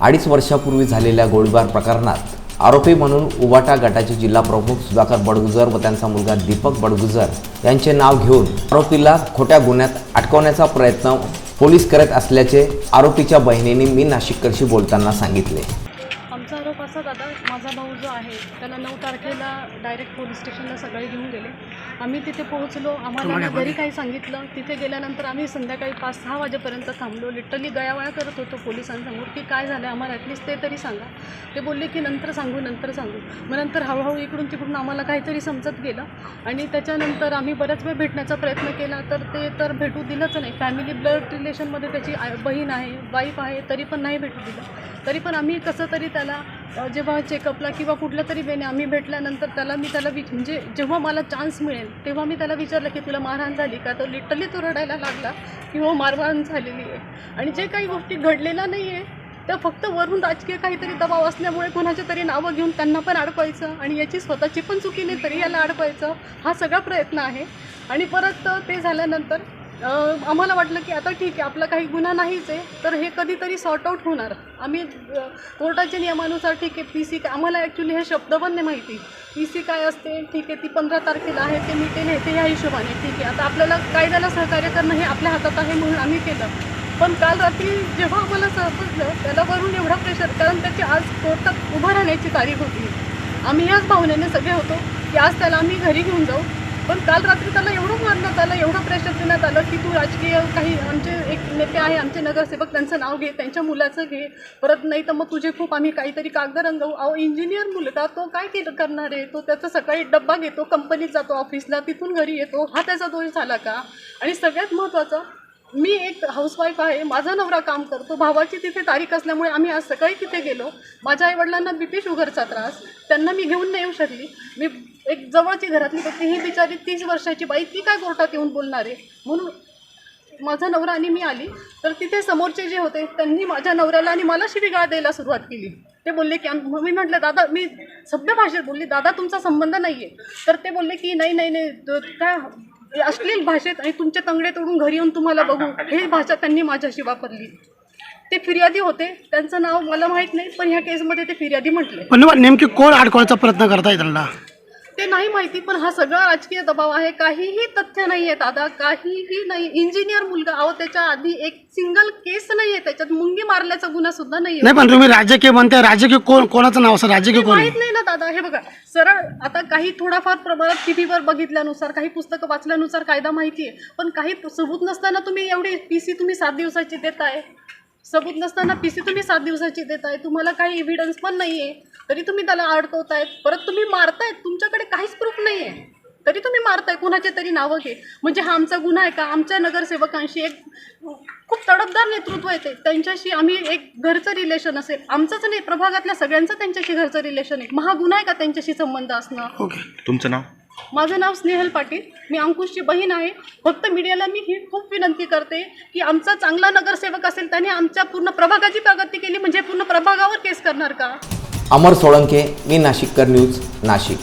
अडीच वर्षापूर्वी झालेल्या गोळीबार प्रकरणात आरोपी म्हणून उबाटा गटाचे जिल्हा प्रमुख सुधाकर बडगुजर व त्यांचा मुलगा दीपक बडगुजर यांचे नाव घेऊन आरोपीला खोट्या गुन्ह्यात अटकवण्याचा प्रयत्न पोलीस करत असल्याचे आरोपीच्या बहिणीने मी नाशिककरशी बोलताना सांगितले. दादा माझा भाऊ जो आहे त्याला नऊ तारखेला डायरेक्ट पोलीस स्टेशनला सगळे घेऊन गेले. आम्ही तिथे पोहोचलो आम्हाला घरी काही सांगितलं. तिथे गेल्यानंतर आम्ही संध्याकाळी पाच सहा वाजेपर्यंत थांबलो. लिटरली गयावया करत होतो पोलिसांसमोर की काय झालं आम्हाला ॲटलिस्ट ते तरी सांगा. ते बोलले की नंतर सांगू नंतर सांगू. मग नंतर हळूहळू इकडून तिकडून आम्हाला काहीतरी समजत गेलं. आणि त्याच्यानंतर आम्ही बऱ्याच वेळ भेटण्याचा प्रयत्न केला तर ते तर भेटू दिलंच नाही. फॅमिली ब्लड रिलेशनमध्ये त्याची बहीण आहे वाईफ आहे तरी पण नाही भेटू दिलं. तरी पण आम्ही कसं तरी त्याला जेव्हा चेकअपला किंवा कुठल्या तरी वेने आम्ही भेटल्यानंतर त्याला मी त्याला विच म्हणजे जेव्हा मला चान्स मिळेल तेव्हा मी त्याला विचारलं की तुला मारहाण झाली का? तर लिटरली तो रडायला लागला की हो मारहाण झालेली आहे. आणि जे काही गोष्टी घडलेल्या नाही आहे त्या फक्त वरून राजकीय काहीतरी दबाव असल्यामुळे कोणाच्या तरी नावं घेऊन त्यांना पण अडकवायचं आणि याची स्वतःची पण चुकी नाही तरी याला अडकवायचं हा सगळा प्रयत्न आहे. आणि परत ते झाल्यानंतर आम्हाला वाटलं की आता ठीक आहे आपला काही गुन्हा नाहीच आहे तर हे कधीतरी सॉर्ट आऊट होणार. आम्ही कोर्टाच्या नियमानुसार ठीक आहे पी सी काय आम्हाला ॲक्च्युली हे शब्द पण नाही माहिती. पी सी काय असते ठीक आहे ती पंधरा तारखेला आहे ते मी हे ते ह्या हिशोबाने ठीक आहे. आता आपल्याला कायद्याला सहकार्य करणं हे आपल्या हातात आहे म्हणून आम्ही केलं. पण काल रात्री जेव्हा आम्हाला समजलं त्याला वरून एवढा प्रेशर कारण त्याची आज कोर्टात उभं राहण्याची तारीख होती. आम्ही याच भावनेने सगळे होतो की आज त्याला आम्ही घरी घेऊन जाऊ. पण काल रात्री त्याला एवढं मारण्यात आलं एवढं प्रेशर देण्यात आलं की तू राजकीय काही आमचे एक नेते आहे आमचे नगरसेवक त्यांचं नाव घे त्यांच्या मुलाचं घे परत नाही तर मग तुझे खूप आम्ही काहीतरी कागद रंगवू. अहो इंजिनियर मुलगा तो काय केलं करणार आहे? तो त्याचा सकाळी डब्बा घेतो कंपनीत जातो ऑफिसला तिथून घरी येतो. हा त्याचा दोष झाला का? आणि सगळ्यात महत्त्वाचं मी एक हाऊसवाईफ आहे माझा नवरा काम करतो भावाची तिथे तारीख असल्यामुळे आम्ही आज सकाळी तिथे गेलो. माझ्या आईवडिलांना बी पी शुगरचा त्रास त्यांना मी घेऊन नाही येऊ शकली. मी एक जवळची घरातली व्यक्ती ही बिचारी तीस वर्षाची बाई ती काय कोर्टात येऊन बोलणार आहे? म्हणून माझा नवरा आणि मी आली. तर तिथे समोरचे जे होते त्यांनी माझ्या नवऱ्याला आणि मला शिवीगाळ द्यायला सुरुवात केली. ते बोलले की मी म्हटलं दादा मी सभ्य भाषेत बोलली दादा तुमचा संबंध नाही आहे तर ते बोलले की नाही नाही नाही काय अश्लील भाषेत आणि तुमचे तंगडे तोडून घरी येऊन तुम्हाला बघू. हे भाषा त्यांनी माझ्याशी वापरली. ते फिर्यादी होते. त्यांचं नाव मला माहीत नाही पण ह्या केसमध्ये ते फिर्यादी म्हटले. पण नेमकी कोण अडकवायचा प्रयत्न करताय त्यांना? ते नाही माहिती पण हा सगळा राजकीय दबाव आहे. काहीही तथ्य नाही आहे दादा. काहीही नाही. इंजिनियर मुलगा अहो त्याच्या आधी एक सिंगल केस नाही आहे त्याच्यात मुंगी मारल्याचा गुन्हा सुद्धा नाही नाही पण तुम्ही राजकीय म्हणताय. राजकीय कोण कोणाचं नाव असं? राजकीय कोण? माहीत नाही ना दादा हे बघा सरळ आता काही थोडाफार प्रमाणात टीव्हीवर बघितल्यानुसार काही पुस्तकं वाचल्यानुसार कायदा माहिती आहे पण काही सबूत नसताना तुम्ही एवढी पी सी तुम्ही सात दिवसाची देत आहे सबूत नसताना पी सी तुम्ही सात दिवसाची देत आहे तुम्हाला काही एव्हिडन्स पण नाही आहे तरी तुम्ही त्याला अडकवतायत परत तुम्ही मारतायत तुमच्याकडे काहीच प्रूफ नाही आहे तरी तुम्ही मारताय कुणाचे तरी नावं घे. म्हणजे हा आमचा गुन्हा आहे का? आमच्या नगरसेवकांशी एक खूप तडफदार नेतृत्व येते त्यांच्याशी आम्ही एक घरचं रिलेशन असेल. आमचंच नाही प्रभागातल्या सगळ्यांचं त्यांच्याशी घरचं रिलेशन आहे. मग हा गुन्हा आहे का त्यांच्याशी संबंध असणं? ओके. तुमचं नाव? माझं नाव स्नेहल पाटील. मी अंकुशची बहीण आहे. फक्त मीडियाला मी ही खूप विनंती करते की आमचा चांगला नगरसेवक असेल त्याने आमच्या पूर्ण प्रभागाची प्रगती केली. म्हणजे पूर्ण प्रभागावर केस करणार का? अमर सोळंके मी नाशिककर न्यूज नाशिक.